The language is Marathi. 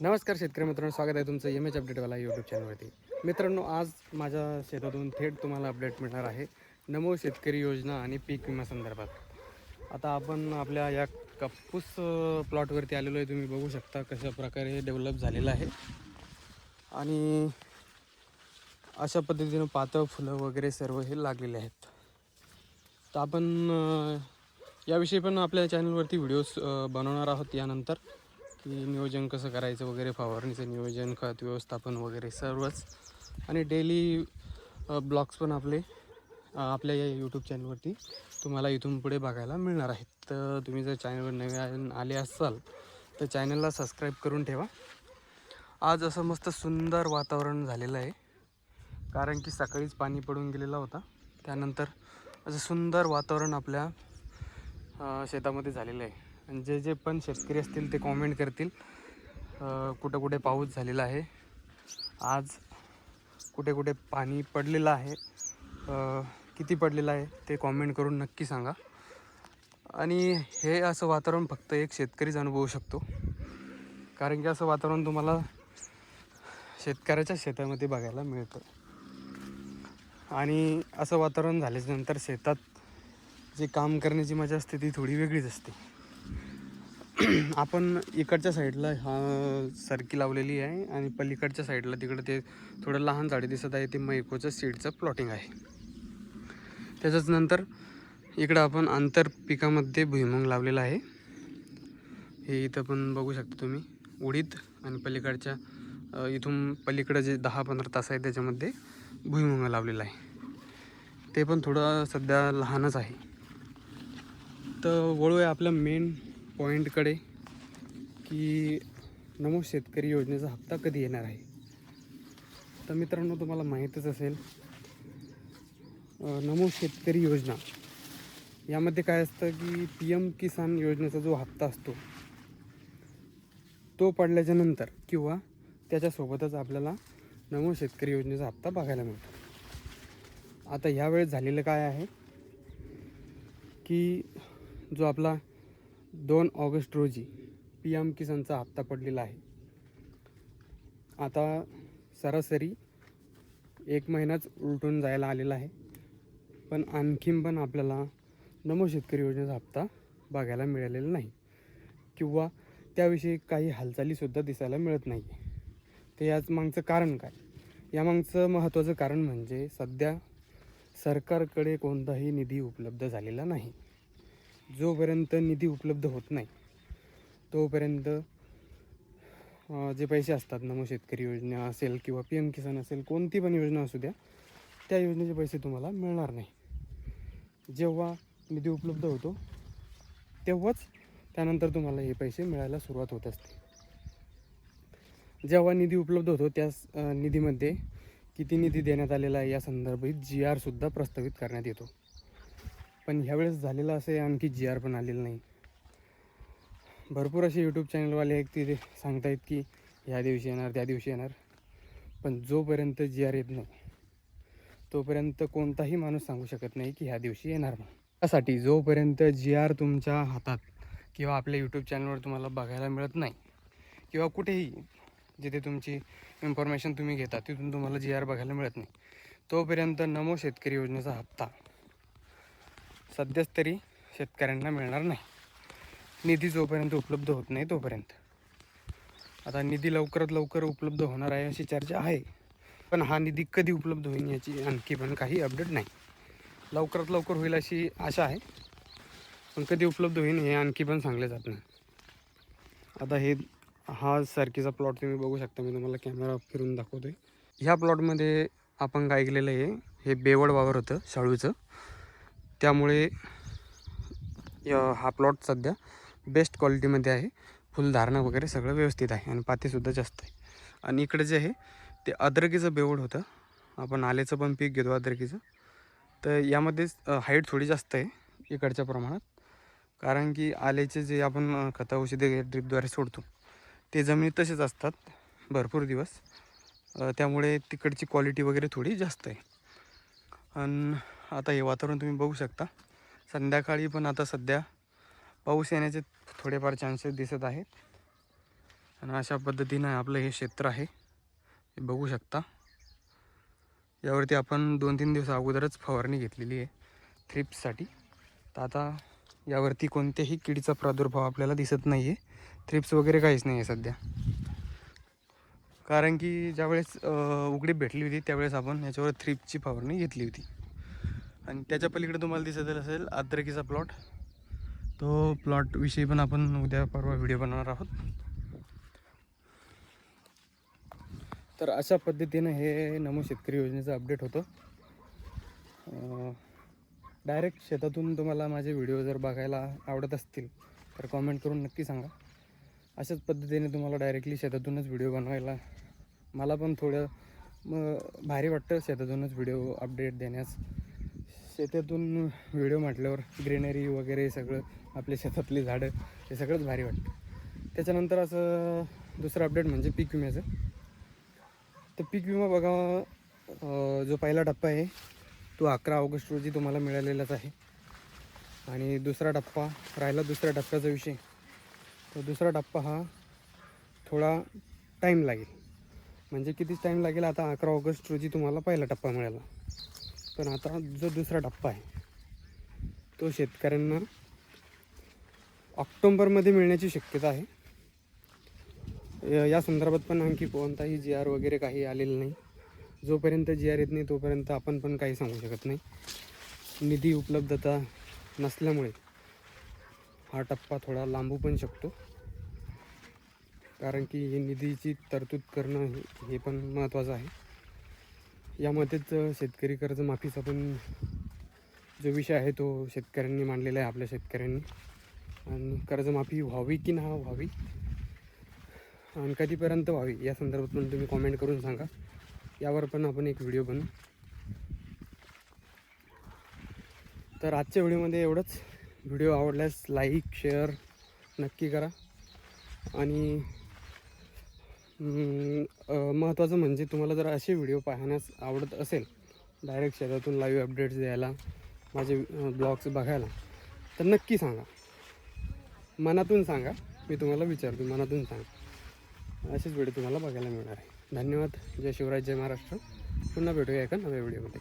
नमस्कार शेतकरी मित्रांनो स्वागत आहे तुमचं एम एच अपडेटवाला यूट्यूब चॅनलवरती मित्रांनो आज माझ्या शेतातून थेट तुम्हाला अपडेट मिळणार आहे. नमो शेतकरी योजना आणि पीक विमा संदर्भात. आता आपण आपल्या या कापूस प्लॉटवरती आलेलो आहे. तुम्ही बघू शकता कशा प्रकारे डेव्हलप झालेलं आहे. आणि अशा पद्धतीनं पातळ फुलं वगैरे सर्व हे लागलेले आहेत. तर आपण याविषयी पण आपल्या चॅनलवरती व्हिडिओज बनवणार आहोत यानंतर. की नियोजन कसं करायचं वगैरे फवारणीचं नियोजन खत व्यवस्थापन वगैरे सर्वच. आणि डेली ब्लॉग्स पण आपले आपल्या या यूट्यूब चॅनलवरती तुम्हाला इथून पुढे बघायला मिळणार आहेत. तर तुम्ही जर चॅनलवर नवीन आले असाल तर चॅनलला सबस्क्राईब करून ठेवा. आज असं मस्त सुंदर वातावरण झालेलं आहे. कारण की सकाळीच पाणी पडून गेलेला होता. त्यानंतर असं सुंदर वातावरण आपल्या शेतामध्ये झालेलं आहे. आणि जे जे पण शेतकरी असतील ते कॉमेंट करतील. कुठे कुठं कुठे पाऊस झालेला आहे. आज कुठे कुठे पाणी पडलेलं आहे. किती पडलेलं आहे ते कॉमेंट करून नक्की सांगा. आणि हे असं वातावरण फक्त एक शेतकरीच अनुभवू शकतो. कारण की असं वातावरण तुम्हाला शेतकऱ्याच्या शेतामध्ये बघायला मिळतं. आणि असं वातावरण झाल्याच्यानंतर शेतात जे काम करण्याची मजा असते ती थोडी वेगळीच असते. आपण इकडच्या साईडला हा सरकी लावलेली आहे आणि पलीकडच्या साईडला तिकडं ते थोडं लहान झाडे दिसत आहे ते मैकोचं सीडचं प्लॉटिंग आहे. त्याच्याच नंतर इकडं आपण आंतर पिकामध्ये भुईमुंग लावलेला आहे. हे इथं पण बघू शकता तुम्ही उडीद आणि पलीकडच्या इथून पलीकडं जे दहा पंधरा तास आहे त्याच्यामध्ये भुईमुंग लावलेला आहे. ते पण थोडं सध्या लहानच आहे. तर वळू आहे आपलं मेन पॉईंटकडे की नमो शेतकरी योजनेचा हप्ता कधी येणार आहे? तर मित्रांनो तुम्हाला माहीतच असेल नमो शेतकरी योजना यामध्ये काय असतं की पी एम किसान योजनेचा जो हप्ता असतो तो पडल्याच्या नंतर किंवा त्याच्यासोबतच आपल्याला नमो शेतकरी योजनेचा हप्ता बघायला मिळतो. आता ह्यावेळेस झालेलं काय आहे की जो आपला दोन ऑगस्ट रोजी पी एम किसानचा हप्ता पडलेला आहे. आता सरासरी एक महिनाच उलटून जायला आलेला आहे. पण आणखीन पण आपल्याला नमो शेतकरी योजनेचा हप्ता बघायला मिळालेला नाही. किंवा त्याविषयी काही हालचालीसुद्धा दिसायला मिळत नाही तर याच मागचं कारण काय? यामागचं महत्त्वाचं कारण म्हणजे सध्या सरकारकडे कोणताही निधी उपलब्ध झालेला नाही. जोपर्यंत निधी उपलब्ध होत नाही तोपर्यंत जे पैसे असतात नमो शेतकरी योजना असेल किंवा पी एम किसान असेल कोणती पण योजना असू द्या त्या योजनेचे पैसे तुम्हाला मिळणार नाही. जेव्हा निधी उपलब्ध होतो तेव्हाच त्यानंतर तुम्हाला हे पैसे मिळायला सुरुवात होत असते. जेव्हा निधी उपलब्ध होतो त्या निधीमध्ये किती निधी देण्यात आलेला आहे या संदर्भात जी आरसुद्धा प्रस्तावित करण्यात येतो. पण ह्यावेळेस झालेलं असं आहे आणखी जी आर पण आलेलं नाही. भरपूर असे यूट्यूब चॅनलवाले आहेत तिथे सांगतायत की ह्या दिवशी येणार त्या दिवशी येणार. पण जोपर्यंत जी आर येत नाही तोपर्यंत कोणताही माणूस सांगू शकत नाही की ह्या दिवशी येणार म्हणून. त्यासाठी जोपर्यंत जी आर तुमच्या हातात किंवा आपल्या यूट्यूब चॅनलवर तुम्हाला बघायला मिळत नाही किंवा कुठेही जिथे तुमची इन्फॉर्मेशन तुम्ही घेता तिथून तुम्हाला जी आर बघायला मिळत नाही तोपर्यंत नमो शेतकरी योजनेचा हप्ता सध्याच तरी शेतकऱ्यांना मिळणार नाही. निधी जोपर्यंत उपलब्ध होत नाही तोपर्यंत. आता निधी लवकरात लवकर उपलब्ध होणार आहे अशी चर्चा आहे. पण हा निधी कधी उपलब्ध होईल याची आणखी पण काही अपडेट नाही. लवकरात लवकर होईल अशी आशा आहे. पण कधी उपलब्ध होईल हे आणखी पण सांगले जात नाही. आता हे हा सारखीचा प्लॉट तुम्ही बघू शकता. मी तुम्हाला कॅमेरा फिरून दाखवतो आहे ह्या प्लॉटमध्ये आपण काय केलेलं आहे हे बेवड वावर होतं शाळूचं. त्यामुळे य- हा प्लॉट सध्या बेस्ट क्वालिटीमध्ये आहे. फुलधारणा वगैरे सगळं व्यवस्थित आहे आणि पातीसुद्धा जास्त आहे. आणि इकडे जे आहे ते अद्रकीचं बेवड होतं. आपण आल्याचं पण पीक घेतो अद्रकीचं. तर यामध्ये हाईट थोडी जास्त आहे इकडच्या प्रमाणात. कारण की आल्याचे जे आपण खता औषधे ड्रिपद्वारे सोडतो ते जमिनीत तसेच असतात. भरपूर दिवस. त्यामुळे तिकडची क्वालिटी वगैरे थोडी जास्त आहे. आणि आता हे वातावरण तुम्ही बघू शकता. संध्याकाळी पण आता सध्या पाऊस येण्याचे थोडेफार चान्सेस दिसत आहेत. आणि अशा पद्धतीनं आपलं हे क्षेत्र आहे. हे बघू शकता. यावरती आपण दोन तीन दिवस अगोदरच फवारणी घेतलेली आहे थ्रिप्ससाठी. तर आता यावरती कोणत्याही किडीचा प्रादुर्भाव आपल्याला दिसत नाही आहे थ्रिप्स वगैरे काहीच नाही आहे सध्या. कारण की ज्यावेळेस उघडी भेटली होती त्यावेळेस आपण याच्यावर थ्रीपची फवारणी घेतली होती. आणि त्याच्या पलीकडे तुम्हाला दिसत असेल अद्रकीचा प्लॉट. तो प्लॉटविषयी पण आपण उद्या परवा व्हिडिओ बनवणार आहोत. तर अशा पद्धतीनं हे नमो शेतकरी योजनेचं अपडेट होतं. डायरेक्ट शेतातून तुम्हाला माझे व्हिडिओ जर बघायला आवडत असतील तर कॉमेंट करून नक्की सांगा. अशाच पद्धतीने तुम्हाला डायरेक्टली शेतातूनच व्हिडिओ बनवायला. मला पण थोडं मग भारी वाटतं शेतातूनच व्हिडिओ अपडेट देण्यास. शेतातून व्हिडिओ म्हटल्यावर ग्रीनरी वगैरे सगळं आपल्या शेतातली झाडं हे सगळंच भारी वाटतं. त्याच्यानंतर असं दुसरं अपडेट म्हणजे पीक विम्याचं. तर पीक विमा बघा जो पहिला टप्पा आहे तो अकरा ऑगस्ट रोजी तुम्हाला मिळालेलाच आहे. आणि दुसरा टप्पा राहिला दुसऱ्या टप्प्याचा विषय. तर दुसरा टप्पा हा थोडा टाईम लागेल. म्हणजे किती टाईम लागेल आता अकरा ऑगस्ट रोजी तुम्हाला पहिला टप्पा मिळाला. पण आता जो दुसरा टप्पा आहे तो शेतकऱ्यांना ऑक्टोंबरमध्ये मिळण्याची शक्यता आहे. या- या संदर्भात पण आणखी कोणताही जी आर वगैरे काही आलेलं नाही. जोपर्यंत जी आर येत नाही तोपर्यंत आपण पण काही सांगू शकत नाही. निधी उपलब्धता नसल्यामुळे हा टप्पा थोडा लांबू पण शकतो. कारण की हे निधीची तरतूद करणं हे- हे पण महत्त्वाचं आहे. यामध्येच शेतकरी कर्जमाफीचा पण जो विषय आहे तो शेतकऱ्यांनी मांडलेला आहे आपल्या शेतकऱ्यांनी. आणि कर्जमाफी व्हावी की ना व्हावी? आणि कधीपर्यंत व्हावी? या संदर्भात पण तुम्ही कॉमेंट करून सांगा. यावर पण आपण एक व्हिडिओ बनवू. तर आजच्या व्हिडिओमध्ये एवढंच. व्हिडिओ आवडल्यास लाईक शेअर नक्की करा. आणि महत्त्वाचं म्हणजे तुम्हाला जर असे व्हिडिओ पाहण्यास आवडत असेल डायरेक्ट शेतातून लाईव्ह अपडेट्स द्यायला माझे ब्लॉग्स बघायला तर नक्की सांगा. मनातून सांगा. मी तुम्हाला विचारतो मनातून सांगा. असेच व्हिडिओ तुम्हाला बघायला मिळणार आहे. धन्यवाद. जय शिवराज जय महाराष्ट्र. पुन्हा भेटूया एका नव्या व्हिडिओमध्ये.